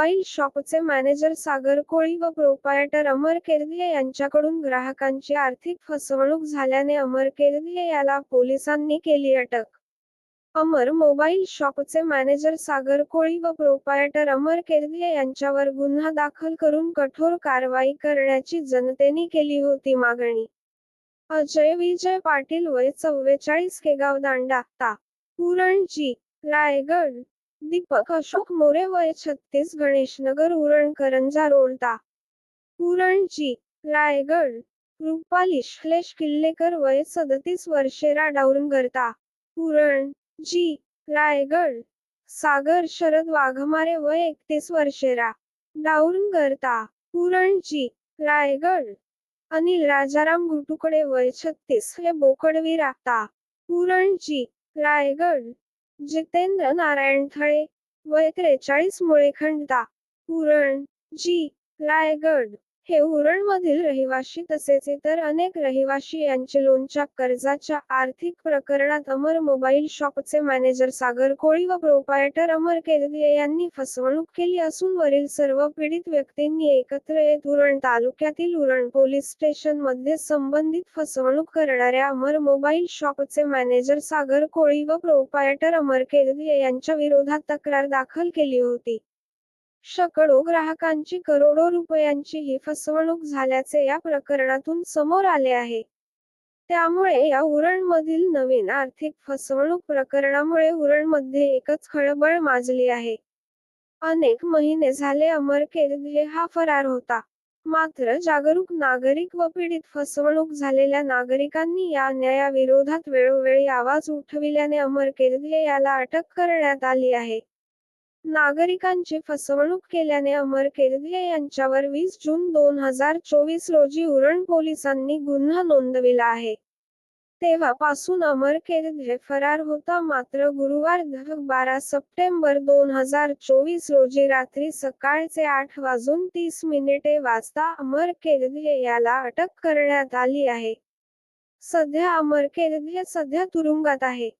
Mobile शॉपचे manager Sagar Koli व प्रोपायटर अमर केरदिये यांच्याकडून ग्राहकांची आर्थिक फसवणूक झाल्याने अमर केरदिये याला पोलिसांनी केली अटक. अमर मोबाईल शॉपचे मॅनेजर सागर कोळी व प्रोपायटर अमर केरदिये यांच्यावर गुन्हा दाखल करून कठोर कारवाई करण्याची जनतेने केली होती मागणी. अजय विजय पाटील वय चव्वेचाळीस केगाव दांडा ता. पुरणजी रायगड. दीपक अशोक मोरे वय छत्तीस गणेशनगर उरण करंजा रोडता उरणजी रायगड रुपाली श्लेष किल्लेकर वय सदतीस वर्षेरा डाऊनगरता उरण जी रायगड सागर शरद वाघमारे वय एकतीस वर्षेरा डाऊनगरता उरणजी रायगड अनिल राजाराम घुटुकडे वय छत्तीस हे बोकडवी राहता उरणजी रायगड जितेंद्र नारायण थळे वय त्रेचाळीस मुळेखंडता पुरण जी रायगड. हे उरणमधील रहिवाशी तसेच इतर अनेक रहिवाशी यांचे लोनच्या कर्जाच्या आर्थिक प्रकरणात अमर मोबाईल शॉपचे मॅनेजर सागर कोळी व प्रोपायटर अमर केरदिये यांनी फसवणूक केली असून वरील सर्व पीडित व्यक्तींनी एकत्र येत उरण तालुक्यातील उरण पोलीस स्टेशनमध्ये संबंधित फसवणूक करणाऱ्या अमर मोबाईल शॉपचे मॅनेजर सागर कोळी व प्रोपायटर अमर केरदिये यांच्या विरोधात तक्रार दाखल केली होती. शेकडो ग्राहकांची करोडो रुपयांची ही फसवणूक झाल्याचे या प्रकरणातून समोर आले आहे. त्यामुळे या उरणमधील नवीन आर्थिक फसवणूक प्रकरणामुळे उरणमध्ये एकच खळबळ माजली आहे. अनेक महिने झाले अमर केरदिये हा फरार होता. मात्र जागरूक नागरिक व पीडित फसवणूक झालेल्या नागरिकांनी या अन्यायाविरोधात वेळोवेळी आवाज उठविल्याने अमर केरदिये याला अटक करण्यात आली आहे. नागरिकांची फसवणूक केल्याने अमर केरदिये यांच्यावर वीस जून दोन हजार चोवीस रोजी उरण पोलिसांनी गुन्हा नोंदविला आहे. तेव्हापासून अमर केरदिये फरार होता मात्र गुरुवार बारा सप्टेंबर दोन हजार चोवीस रोजी रात्री सकाळचे आठ वाजून तीस मिनिटे वाजता अमर केरदिये याला अटक करण्यात आली आहे. सध्या अमर केरदिये सध्या तुरुंगात आहे.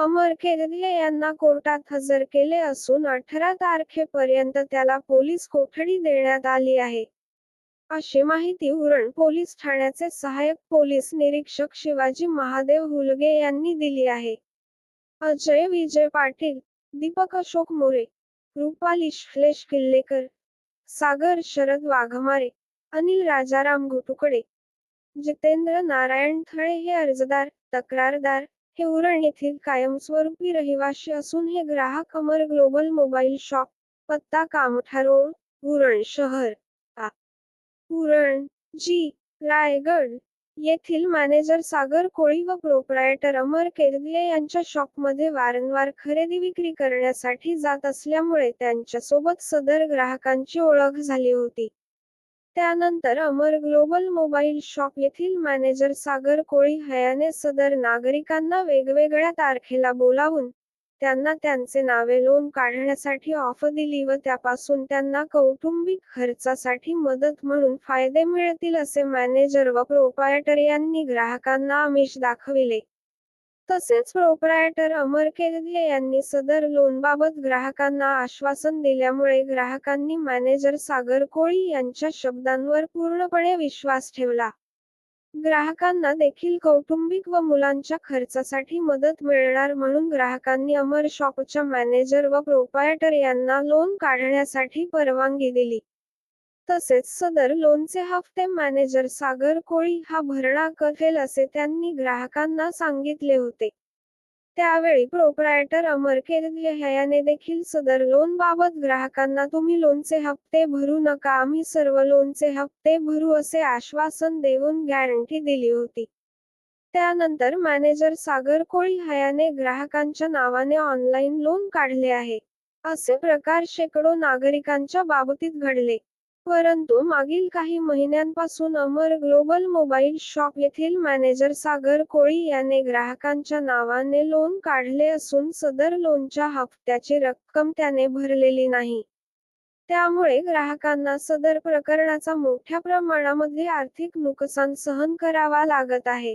अमर केरले यांना कोर्टात हजर केले असून अठरा तारखेपर्यंत त्याला पोलीस कोठडी देण्यात आली आहे. अशी माहिती उरण पोलीस ठाण्याचे सहाय्यक पोलीस निरीक्षक शिवाजी महादेव हुलगे यांनी दिली आहे. अजय विजय पाटील दीपक अशोक मोरे रुपाली श्लेष किल्लेकर सागर शरद वाघमारे अनिल राजाराम घुटुकडे जितेंद्र नारायण थळे हे अर्जदार तक्रारदार हे उरण येथील कायमस्वरूपी रहिवाशी असून हे ग्राहक अमर ग्लोबल मोबाईल शॉप पत्ता कामठा रोड उरण शहर उरण जी रायगड येथील मॅनेजर सागर कोळी व प्रोप्रायटर अमर केरदिये यांच्या शॉपमध्ये वारंवार खरेदी विक्री करण्यासाठी जात असल्यामुळे त्यांच्यासोबत सदर ग्राहकांची ओळख झाली होती. त्यानंतर अमर ग्लोबल मोबाईल शॉप येथील मॅनेजर सागर कोळी हयाने सदर नागरिकांना वेगवेगळ्या तारखेला बोलावून त्यांना त्यांचे नावे लोन काढण्यासाठी ऑफ दिली व त्यापासून त्यांना कौटुंबिक खर्चासाठी मदत म्हणून फायदे मिळतील असे मॅनेजर व प्रोपायटर यांनी ग्राहकांना आमिष दाखविले. तसेच प्रोप्रायटर अमर केरदिये यांनी सदर लोनबाबत ग्राहकांना आश्वासन दिल्यामुळे ग्राहकांनी मॅनेजर सागर कोळी यांच्या शब्दांवर पूर्णपणे विश्वास ठेवला. ग्राहकांना देखील कौटुंबिक व मुलांच्या खर्चासाठी मदत मिळणार म्हणून ग्राहकांनी अमर शॉपच्या मॅनेजर व प्रोपायटर यांना लोन काढण्यासाठी परवानगी दिली. तसेच सदर लोनचे हप्ते मॅनेजर सागर कोळी हा भरणा करेल असे त्यांनी ग्राहकांना सांगितले होते. त्यावेळी प्रोप्रायटर अमर याने हयाने देखील सदर लोन बाबत ग्राहकांना तुम्ही लोनचे हप्ते भरू नका आम्ही सर्व लोनचे हप्ते भरू असे आश्वासन देऊन गॅरंटी दिली होती. त्यानंतर मॅनेजर सागर कोळी हयाने ग्राहकांच्या नावाने ऑनलाईन लोन काढले आहे. असे प्रकार शेकडो नागरिकांच्या बाबतीत घडले. परंतु मागील काही महिन्यांपासून अमर ग्लोबल मोबाईल शॉप येथील मॅनेजर सागर कोळी याने ग्राहकांच्या नावाने लोन काढले असून सदर लोनच्या हप्त्याची रक्कम त्याने भरलेली नाही. त्यामुळे ग्राहकांना सदर प्रकरणाचा मोठ्या प्रमाणामध्ये आर्थिक नुकसान सहन करावा लागत आहे.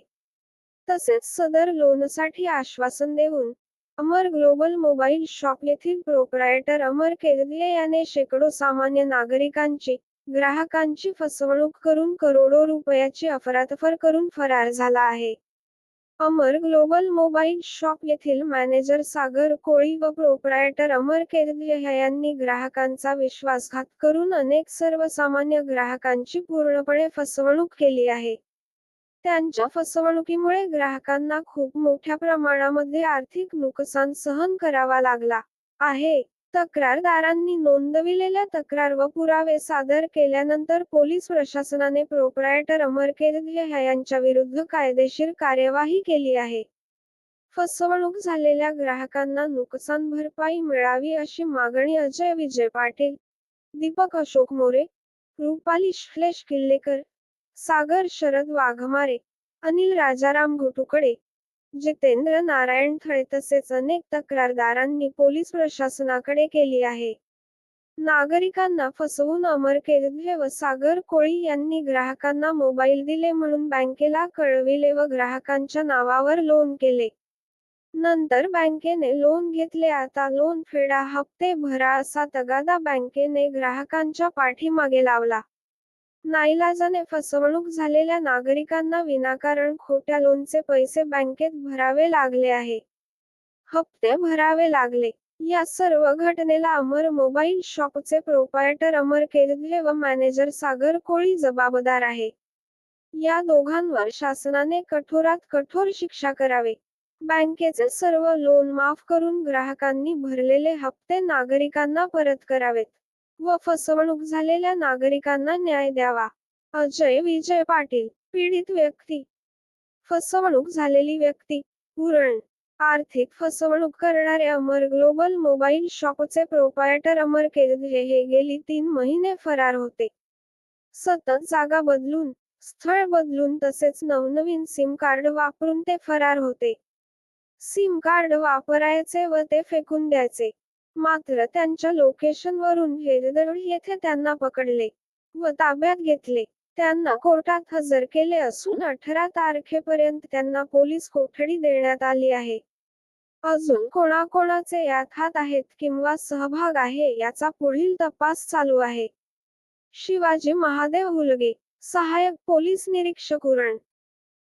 तसेच सदर लोनसाठी आश्वासन देऊन अमर ग्लोबल मोबाईल शॉप येथील प्रोप्रायटर अमर केरदिये याने शेकडो सामान्य नागरिकांची ग्राहकांची फसवणूक करून करोडो रुपयाची अफरातफर करून फरार झाला आहे. अमर ग्लोबल मोबाईल शॉप येथील मॅनेजर सागर कोळी व प्रोप्रायटर अमर केरदिये यांनी ग्राहकांचा विश्वासघात करून अनेक सर्वसामान्य ग्राहकांची पूर्णपणे फसवणूक केली आहे. त्यांच्या फसवणुकीमुळे ग्राहकांना खूप मोठ्या प्रमाणामध्ये आर्थिक नुकसान सहन करावा लागला आहे. तक्रारदारांनी नोंदविलेल्या तक्रार व पुरावे सादर केल्यानंतर पोलीस प्रशासनाने प्रोप्रायटर अमर यांच्या विरुद्ध कायदेशीर कार्यवाही केली आहे. फसवणूक झालेल्या ग्राहकांना नुकसान भरपाई मिळावी अशी मागणी अजय विजय पाटील दीपक अशोक मोरे रुपाली श्लेष किल्लेकर सागर शरद वाघमारे अनिल राजाराम घोटुकडे जितेंद्र नारायण थळे तसेच अनेक तक्रारदारांनी पोलीस प्रशासनाकडे केली आहे. नागरिकांना फसवून अमर केरदे व सागर कोळी यांनी ग्राहकांना मोबाईल दिले म्हणून बँकेला कळविले व ग्राहकांच्या नावावर लोन केले. नंतर बँकेने लोन घेतले. आता लोन फेडा हप्ते भरा असा तगादा बँकेने ग्राहकांच्या पाठीमागे लावला. नाईलाजाने फसवणूक झालेल्या नागरिकांना विनाकारण खोट्या लोनचे पैसे बँकेत भरावे लागले आहे. हप्ते भरावे लागले. या सर्व घटनेला अमर मोबाईल शॉपचे प्रोपायटर अमर केरदे व मॅनेजर सागर कोळी जबाबदार आहे. या दोघांवर शासनाने कठोरात कठोर शिक्षा करावे. बँकेचे सर्व लोन माफ करून ग्राहकांनी भरलेले हप्ते नागरिकांना परत करावेत. व फसवणूक झालेल्या नागरिकांना न्याय द्यावा. अजय विजय पाटील पीडित व्यक्ती. फसवणूक झालेली व्यक्ती पुरण आर्थिक फसवणूक करणारे अमर ग्लोबल मोबाईल शॉपचे प्रोपायटर अमर केरदे हे गेली तीन महिने फरार होते. सतत जागा बदलून स्थळ बदलून तसेच नवनवीन सिम कार्ड वापरून ते फरार होते. सिम कार्ड वापरायचे व ते फेकून द्यायचे. मात्र त्यांच्या लोकेशनवरून हेरदळ येथे त्यांना पकडले व ताब्यात घेतले. त्यांना कोर्टात हजर केले असून अठरा तारखेपर्यंत त्यांना पोलीस कोठडी देण्यात आली आहे. अजून कोणाकोणाचे यात हात आहेत किंवा सहभाग आहे याचा पुढील तपास चालू आहे. शिवाजी महादेव हुलगे सहाय्यक पोलीस निरीक्षक उरण